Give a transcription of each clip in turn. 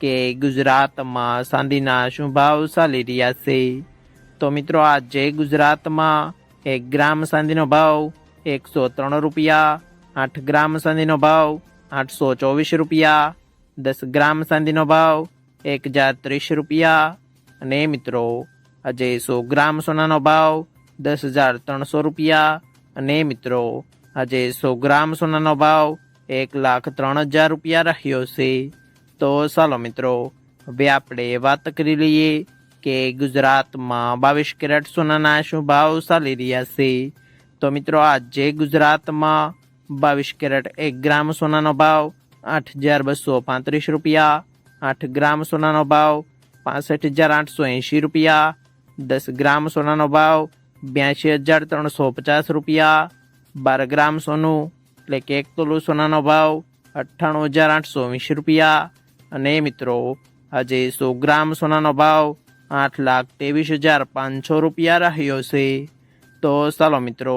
કે ગુજરાતમાં ચાંદીના શું ભાવ ચાલી રહ્યા છે? તો મિત્રો, આજે ગુજરાતમાં એક ગ્રામ ચાંદીનો ભાવ એકસો ત્રણ રૂપિયા, આઠ ગ્રામ ચાંદીનો ભાવ આઠસો ચોવીસ રૂપિયા, દસ ગ્રામ ચાંદીનો ભાવ એક હજાર ત્રીસ રૂપિયા. અને મિત્રો, આજે સો ગ્રામ સોનાનો ભાવ દસ હજાર ત્રણસો રૂપિયા. અને મિત્રો, આજે સો ગ્રામ સોનાનો ભાવ એક લાખ ત્રણ હજાર રૂપિયા રહ્યો છે. તો ચાલો મિત્રો, હવે આપણે વાત કરી લઈએ કે ગુજરાતમાં બાવીસ કેરેટ સોનાના શું ભાવ ચાલી રહ્યા છે. તો મિત્રો, આજે ગુજરાતમાં બાવીસ કેરેટ એક ગ્રામ સોનાનો ભાવ આઠ હજાર બસો પાંત્રીસ રૂપિયા, આઠ ગ્રામ સોનાનો ભાવ પાસઠ હજાર આઠસો એંશી રૂપિયા, દસ ગ્રામ સોનાનો ભાવ બ્યાસી હજાર ત્રણસો પચાસ રૂપિયા, બાર ગ્રામ સોનું એટલે કે એક તોલું સોનાનો ભાવ અઠ્ઠાણું હજાર આઠસો વીસ રૂપિયા અને મિત્રો, આજે સો ગ્રામ સોનાનો ભાવ આઠ લાખ ત્રેવીસ હજાર પાંચસો રૂપિયા રહ્યો છે. તો ચાલો મિત્રો,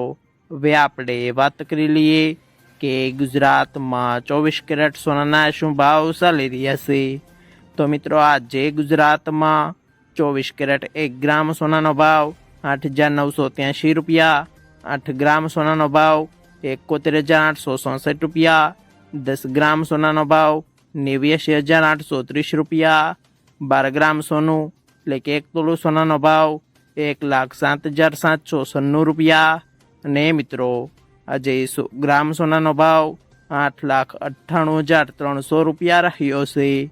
હવે આપણે વાત કરી લઈએ કે ગુજરાતમાં ચોવીસ કેરેટ સોનાના શું ભાવ ચાલી રહ્યા છે. તો મિત્રો, આજે ગુજરાતમાં ચોવીસ કેરેટ એક ગ્રામ સોનાનો ભાવ આઠ હજાર નવસો ત્યાંશી રૂપિયા, આઠ ગ્રામ સોનાનો ભાવ એકોતેર હજાર આઠસો ચોસઠ રૂપિયા, દસ ગ્રામ સોનાનો ભાવ નેવ્યાસી હજાર આઠસો ત્રીસ રૂપિયા, બાર ગ્રામ સોનું, એટલે કે એક તોલું સોનાનો ભાવ, એક લાખ સાત હજાર સાતસો સન્નું રૂપિયા. અને મિત્રો, આજે ગ્રામ સોનાનો ભાવ આઠ લાખ અઠ્ઠાણું હજાર ત્રણસો રૂપિયા રહ્યો છે.